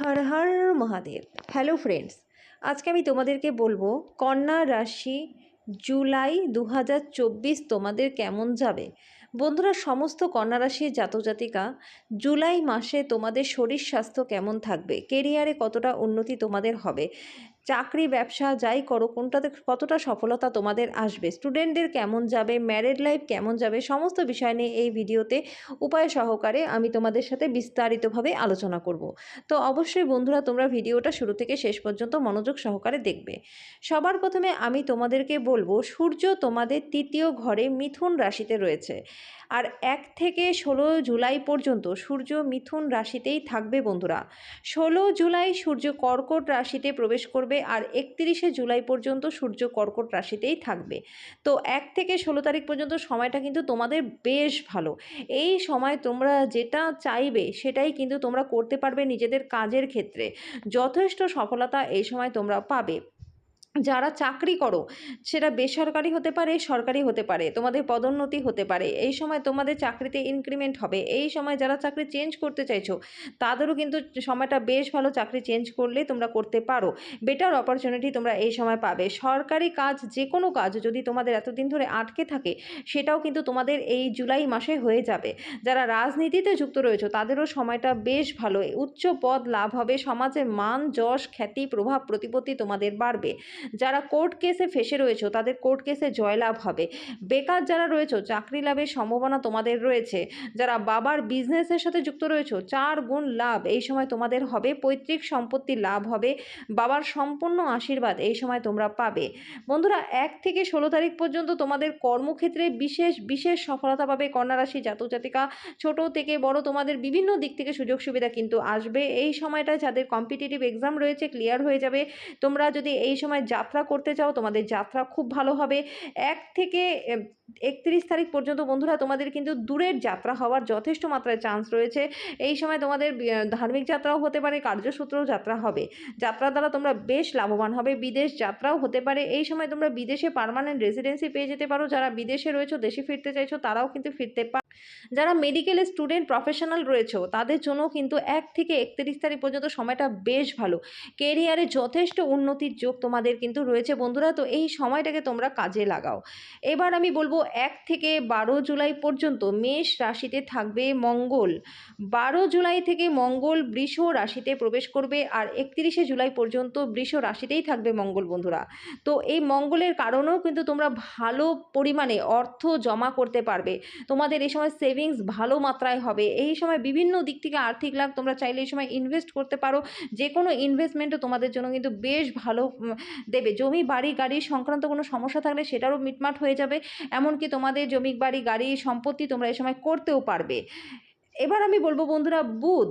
হর Har Mahadev. Hello friends আজকে আমি তোমাদেরকে বলব কন্যা রাশি জুলাই দু হাজার চব্বিশ তোমাদের কেমন যাবে? বন্ধুরা, সমস্ত কন্যা রাশির জাতজাতিকা, জুলাই মাসে তোমাদের শরীর স্বাস্থ্য কেমন থাকবে? কেরিয়ারে কতটা উন্নতি তোমাদের হবে? চাকরি, ব্যবসা যাই করো, কোনটাতে কতটা সফলতা তোমাদের আসবে? স্টুডেন্টদের কেমন যাবে? ম্যারেড লাইফ কেমন যাবে? সমস্ত বিষয় নিয়ে এই ভিডিওতে উপায় সহকারে আমি তোমাদের সাথে বিস্তারিতভাবে আলোচনা করব। তো অবশ্যই বন্ধুরা, তোমরা ভিডিওটা শুরু থেকে শেষ পর্যন্ত মনোযোগ সহকারে দেখবে। সবার প্রথমে আমি তোমাদেরকে বলব, সূর্য তোমাদের তৃতীয় ঘরে মিথুন রাশিতে রয়েছে। আর এক থেকে ষোলো জুলাই পর্যন্ত সূর্য মিথুন রাশিতেই থাকবে বন্ধুরা। ষোলো জুলাই সূর্য কর্কট রাশিতে প্রবেশ করবে আর একত্রিশে জুলাই পর্যন্ত সূর্য কর্কট রাশিতেই থাকবে। তো এক থেকে ষোলো তারিখ পর্যন্ত সময়টা কিন্তু তোমাদের বেশ ভালো। এই সময় তোমরা যেটা চাইবে সেটাই কিন্তু তোমরা করতে পারবে নিজেদের কাজের ক্ষেত্রে। যথেষ্ট সফলতা এই সময় তোমরা পাবে। যারা চাকরি করো, সেটা বেসরকারি হতে পারে, সরকারি হতে পারে, তোমাদের পদোন্নতি হতে পারে, এই সময় তোমাদের চাকরিতে ইনক্রিমেন্ট হবে, এই সময় যারা চাকরি চেঞ্জ করতে চাইছো, তাদেরও কিন্তু সময়টা বেশ ভালো চাকরি চেঞ্জ করলে তোমরা করতে পারো বেটার অপরচুনিটি তোমরা এই সময় পাবে, সরকারি কাজ যে কোনো কাজ যদি তোমাদের এতদিন ধরে আটকে থাকে, সেটাও কিন্তু তোমাদের এই জুলাই মাসে হয়ে যাবে, যারা রাজনীতিতে যুক্ত রয়েছে, তাদেরও সময়টা বেশ ভালো, উচ্চ পদ লাভ হবে সমাজে মান, যশ, খ্যাতি, প্রভাব, প্রতিপত্তি তোমাদের বাড়বে যারা কোর্ট কেসে ফেসে রয়েছে, তাদের কোর্ট কেসে জয়লাভ হবে। বেকার যারা রয়েছে, চাকরি লাভের সম্ভাবনা তোমাদের রয়েছে। যারা বাবার বিজনেসের সাথে যুক্ত রয়েছে, চার গুণ লাভ এই সময় তোমাদের হবে। পৈতৃক সম্পত্তি লাভ হবে। বাবার সম্পূর্ণ আশীর্বাদ এই সময় তোমরা পাবে। বন্ধুরা, এক থেকে ষোলো তারিখ পর্যন্ত তোমাদের কর্মক্ষেত্রে বিশেষ বিশেষ সফলতা পাবে কন্যা রাশি, জাতক জাতিকা, ছোট থেকে বড় তোমাদের বিভিন্ন দিক থেকে সুযোগ সুবিধা কিন্তু আসবে। এই সময়টায় যাদের কম্পিটিটিভ এক্সাম রয়েছে ক্লিয়ার হয়ে যাবে। তোমরা যদি এই সময় যাত্রা করতে চাও তোমাদের যাত্রা খুব ভালো হবে। এক থেকে একত্রিশ তারিখ পর্যন্ত বন্ধুরা তোমাদের কিন্তু দূরের যাত্রা হওয়ার যথেষ্ট মাত্রায় চান্স রয়েছে। এই সময় তোমাদের ধার্মিক যাত্রাও হতে পারে, কার্যসূত্রেও যাত্রা হবে। যাত্রার দ্বারা তোমরা বেশ লাভবান হবে। বিদেশ যাত্রাও হতে পারে। এই সময় তোমরা বিদেশে পারমানেন্ট রেসিডেন্সি পেয়ে যেতে পারো। যারা বিদেশে রয়েছে, দেশে ফিরতে চাইছো, তারাও কিন্তু ফিরতে পার যারা মেডিকেল স্টুডেন্ট প্রফেশনাল রয়েছে, তাদের জন্য কিন্তু এক থেকে একত্রিশ তারিখ পর্যন্ত সময়টা বেশ ভালো। কেরিয়ারে যথেষ্ট উন্নতির যোগ তোমাদের কিন্তু রয়েছে বন্ধুরা। তো এই সময়টাকে তোমরা কাজে লাগাও। এবার আমি বলব এক থেকে বারো জুলাই পর্যন্ত মেষ রাশিতে থাকবে মঙ্গল। বারো জুলাই থেকে মঙ্গল বৃষ রাশিতে প্রবেশ করবে আর একত্রিশে জুলাই পর্যন্ত বৃষ রাশিতেই থাকবে মঙ্গল বন্ধুরা। তো এই মঙ্গলের কারণেও কিন্তু তোমরা ভালো পরিমাণে অর্থ জমা করতে পারবে। তোমাদের এই সময় সেভিংস ভালো মাত্রায় হবে। এই সময় বিভিন্ন দিক থেকে আর্থিক লাভ তোমরা চাইলে এই সময় ইনভেস্ট করতে পারো। যে কোনো ইনভেস্টমেন্টও তোমাদের জন্য কিন্তু বেশ ভালো দেবে। জমি, বাড়ি, গাড়ি সংক্রান্ত কোনো সমস্যা থাকলে সেটারও মিটমাট হয়ে যাবে। এমনকি তোমাদের জমি বাড়ি গাড়ি সম্পত্তি তোমরা এ সময় করতেও পারবে। এবার আমি বলব বন্ধুরা, বুধ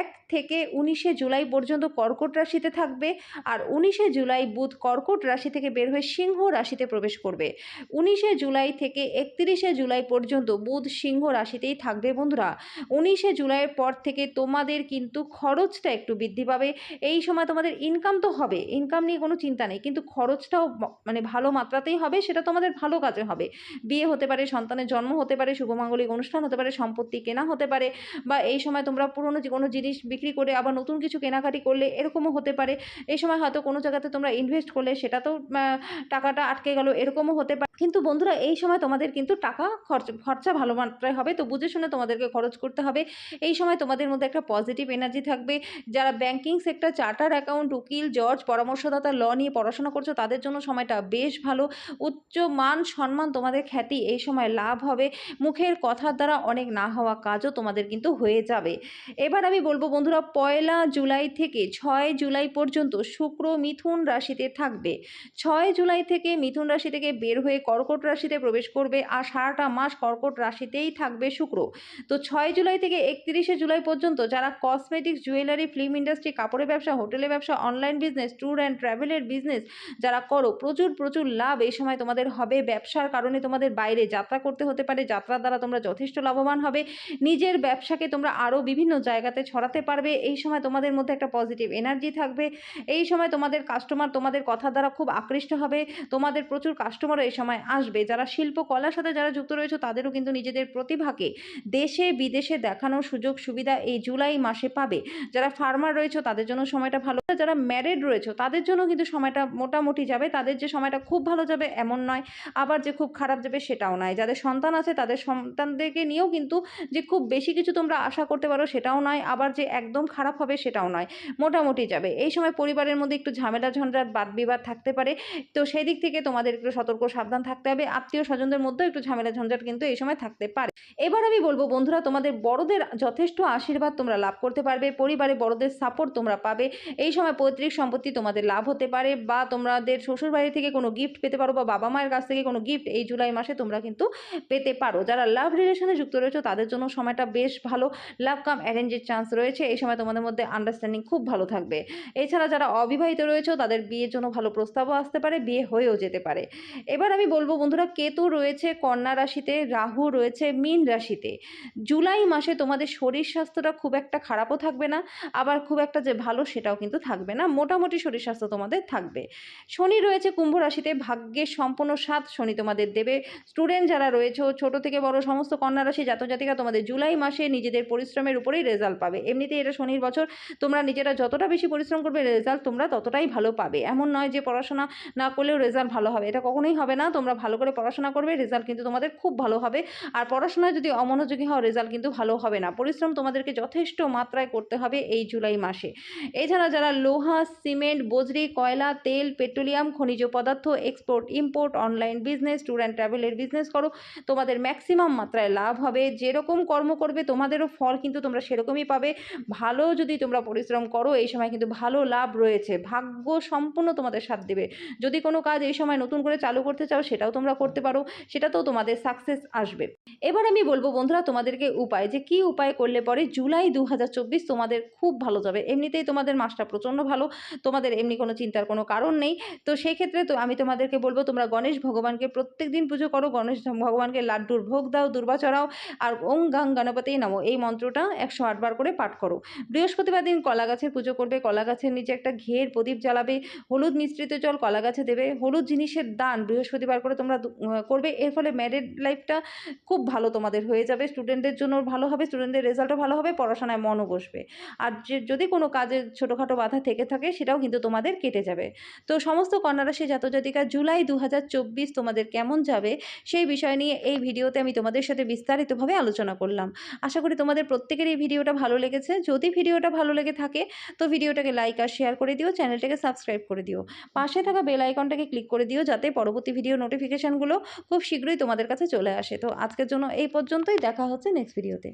এক থেকে উনিশে জুলাই পর্যন্ত কর্কট রাশিতে থাকবে আর উনিশে জুলাই বুধ কর্কট রাশি থেকে বের হয়ে সিংহ রাশিতে প্রবেশ করবে। উনিশে জুলাই থেকে একত্রিশে জুলাই পর্যন্ত বুধ সিংহ রাশিতেই থাকবে বন্ধুরা। উনিশে জুলাইয়ের পর থেকে তোমাদের কিন্তু খরচটা একটু বৃদ্ধি পাবে। এই সময় তোমাদের ইনকাম তো হবে ইনকাম নিয়ে কোনো চিন্তা নেই, কিন্তু খরচটাও মানে ভালো মাত্রাতেই হবে, সেটা তোমাদের ভালো কাজে হবে। বিয়ে হতে পারে, সন্তানের জন্ম হতে পারে শুভমাঙ্গলিক অনুষ্ঠান হতে পারে, সম্পত্তি কেনা হতে পারে বা এই সময় তোমরা পুরনো কোনো জিনিস বিক্রি করে আবার নতুন কিছু কেনাকাটি করলে এরকমও হতে পারে। এই সময় হয়তো কোনো জায়গাতে তোমরা ইনভেস্ট করলে সেটা তো টাকাটা আটকে গেল, এরকমও হতে পারে। কিন্তু বন্ধুরা, এই সময় তোমাদের কিন্তু টাকা খরচ, খরচা ভালো মাত্রায় হবে। তো বুঝে শুনে তোমাদেরকে খরচ করতে হবে। এই সময় তোমাদের মধ্যে একটা পজিটিভ এনার্জি থাকবে। যারা ব্যাংকিং সেক্টর চার্টার অ্যাকাউন্ট উকিল জজ পরামর্শদাতা ল নিয়ে পড়াশোনা করছ, তাদের জন্য সময়টা বেশ ভালো। উচ্চ মান সম্মান তোমাদের খ্যাতি, এই সময় লাভ হবে। মুখের কথার দ্বারা অনেক না হওয়া কাজও তোমাদের কিন্তু হয়ে যাবে। এবার আমি বলব বন্ধুরা, পয়লা জুলাই থেকে ছয় জুলাই পর্যন্ত শুক্র মিথুন রাশিতে থাকবে। ছয় জুলাই থেকে মিথুন রাশি থেকে বের হয়ে কর্কট রাশিতে প্রবেশ করবে আর সারাটা মাস কর্কট রাশিতেই থাকবে শুক্র। তো ছয় জুলাই থেকে একত্রিশে জুলাই পর্যন্ত যারা কসমেটিক্স জুয়েলারি ফিল্ম ইন্ডাস্ট্রি কাপড়ের ব্যবসা, হোটেলের ব্যবসা অনলাইন বিজনেস ট্যুর অ্যান্ড ট্রাভেলের বিজনেস যারা করো, প্রচুর প্রচুর লাভ এই সময় তোমাদের হবে। ব্যবসার কারণে তোমাদের বাইরে যাত্রা করতে হতে পারে, যাত্রার দ্বারা তোমরা যথেষ্ট লাভবান হবে। নিজের ব্যবসাকে তোমরা আরও বিভিন্ন জায়গাতে ছড়াতে পারবে। এই সময় তোমাদের মধ্যে একটা পজিটিভ এনার্জি থাকবে। এই সময় তোমাদের কাস্টমার তোমাদের কথার দ্বারা খুব আকৃষ্ট হবে। তোমাদের প্রচুর কাস্টমারও এই সময় সময় আসবে। যারা শিল্পকলার সাথে যারা যুক্ত রয়েছে, তাদেরও কিন্তু নিজেদের প্রতিভাকে দেশে বিদেশে দেখানোর সুযোগ সুবিধা এই জুলাই মাসে পাবে। যারা ফার্মার রয়েছে, তাদের জন্য সময়টা ভালো। যারা ম্যারিড রয়েছে, তাদের জন্য কিন্তু সময়টা মোটামুটি যাবে। তাদের যে সময়টা খুব ভালো যাবে, এমন নয়। আবার যে খুব খারাপ যাবে, সেটাও নয়। যাদের সন্তান আছে, তাদের সন্তানদেরকে নিয়েও কিন্তু যে খুব বেশি কিছু তোমরা আশা করতে পারো, সেটাও নয়। আবার যে একদম খারাপ হবে, সেটাও নয়। মোটামুটি যাবে। এই সময় পরিবারের মধ্যে একটু ঝামেলা ঝঞ্ঝাট বাদ বিবাদ থাকতে পারে। তো সেই দিক থেকে তোমাদের একটু সতর্ক, সাবধান থাকতে হবে। আত্মীয় স্বজনদের মধ্যেও একটু ঝামেলা, ঝঞ্ঝাট কিন্তু এই সময় থাকতে পারে। এবার আমি বলব, বন্ধুরা, তোমাদের বড়দের যথেষ্ট আশীর্বাদ তোমরা লাভ করতে পারবে, পরিবারে বড়দের সাপোর্ট তোমরা পাবে। এই সময় পৈতৃক সম্পত্তি তোমাদের লাভ হতে পারে বা তোমাদের শ্বশুর বাড়ি থেকে কোনো গিফট পেতে পারো বা বাবা মায়ের কাছ থেকে কোনো গিফট এই জুলাই মাসে তোমরা কিন্তু পেতে পারো। যারা লাভ রিলেশনে যুক্ত রয়েছে, তাদের জন্য সময়টা বেশ ভালো। লাভ কাম অ্যারেঞ্জের চান্স রয়েছে। এই সময় তোমাদের মধ্যে আন্ডারস্ট্যান্ডিং খুব ভালো থাকবে। এছাড়া যারা অবিবাহিত রয়েছে, তাদের বিয়ের জন্য ভালো প্রস্তাবও আসতে পারে, বিয়ে হয়েও যেতে পারে। এবার আমি বলব বন্ধুরা, কেতু রয়েছে কন্যা রাশিতে, রাহু রয়েছে মীন রাশিতে। জুলাই মাসে তোমাদের শরীর স্বাস্থ্যটা খুব একটা খারাপও থাকবে না, আবার খুব একটা যে ভালো সেটাও কিন্তু থাকবে না, মোটামুটি শরীর স্বাস্থ্য তোমাদের থাকবে। শনি রয়েছে কুম্ভ রাশিতে ভাগ্যের সম্পূর্ণ সাথ শনি তোমাদের দেবে। স্টুডেন্ট যারা রয়েছে, ছোট থেকে বড় সমস্ত কন্যা রাশি জাতজাতিকা তোমাদের জুলাই মাসে নিজেদের পরিশ্রমের উপরেই রেজাল্ট পাবে। এমনিতেই এটা শনির বছর, তোমরা নিজেরা যতটা বেশি পরিশ্রম করবে, রেজাল্ট তোমরা ততটাই ভালো পাবে। এমন নয় যে পড়াশোনা না করলেও রেজাল্ট ভালো হবে, এটা কখনোই হবে না। তোমরা ভালো করে পড়াশোনা করবে রেজাল্ট কিন্তু তোমাদের খুব ভালো হবে। আর পড়াশোনায় যদি অমনোযোগী হও রেজাল্ট কিন্তু ভালো হবে না। পরিশ্রম তোমাদেরকে যথেষ্ট মাত্রায় করতে হবে এই জুলাই মাসে। এছাড়া যারা লোহা, সিমেন্ট, বজরি, কয়লা, তেল, পেট্রোলিয়াম, খনিজ পদার্থ export import online business tour and ট্রাভেলের বিজনেস করো, তোমাদের ম্যাক্সিমাম মাত্রায় লাভ হবে। যেরকম কর্ম করবে, তোমাদেরও ফল কিন্তু তোমরা সেরকমই পাবে। ভালো যদি তোমরা পরিশ্রম করো, এই সময় কিন্তু ভালো লাভ রয়েছে। ভাগ্য সম্পূর্ণ তোমাদের সাথ দেবে। যদি কোনো কাজ এই সময় নতুন করে চালু করতে চাও সেটাও তোমরা করতে পারো সেটাতেও তোমাদের সাকসেস আসবে। এবার আমি বলব বন্ধুরা তোমাদেরকে উপায় যে কি উপায় করলে পরে জুলাই দু হাজার চব্বিশ তোমাদের খুব ভালো যাবে। এমনিতেই তোমাদের মাসটা প্রচণ্ড ভালো তোমাদের এমনি কোনো চিন্তার কোনো কারণ নেই। তো সেই ক্ষেত্রে তো আমি তোমাদেরকে বলব তোমরা গণেশ ভগবানকে প্রত্যেক দিন পুজো করো গণেশ ভগবানকে লাড্ডুর ভোগ দাও দুর্বা চড়াও আর ওং গাং গণপতি নামো এই মন্ত্রটা একশো আটবার করে পাঠ করো। বৃহস্পতিবার দিন কলা গাছের পুজো করবে কলা গাছের নিচে একটা ঘের প্রদীপ জ্বালাবে হলুদ মিশ্রিত জল কলা গাছে দেবে হলুদ জিনিসের দান বৃহস্পতিবার করে তোমরা করবে। এর ফলে ম্যারিড লাইফটা খুব ভালো তোমাদের হয়ে যাবে। স্টুডেন্টদের জন্য ভালো হবে স্টুডেন্টদের রেজাল্টও ভালো হবে, পড়াশোনায় মনও বসবে। আর যদি কোনো কাজের ছোটোখাটো বাধা থেকে থাকে, সেটাও কিন্তু তোমাদের কেটে যাবে। তো সমস্ত কন্যারাশি জাতজাতিকা জুলাই দু হাজার চব্বিশ তোমাদের কেমন যাবে, সেই বিষয় নিয়ে এই ভিডিওতে আমি তোমাদের সাথে বিস্তারিতভাবে আলোচনা করলাম। আশা করি তোমাদের প্রত্যেকের এই ভিডিওটা ভালো লেগেছে। যদি ভিডিওটা ভালো লেগে থাকে, তো ভিডিওটাকে লাইক আর শেয়ার করে দিও চ্যানেলটাকে সাবস্ক্রাইব করে দিও। পাশে থাকা বেল আইকনটাকে ক্লিক করে দিও, যাতে পরবর্তী ভিডিও নোটিফিকেশানগুলো খুব শীঘ্রই তোমাদের কাছে চলে আসে। তো আজকের জন্য এই পর্যন্তই, দেখা হচ্ছে নেক্সট ভিডিওতে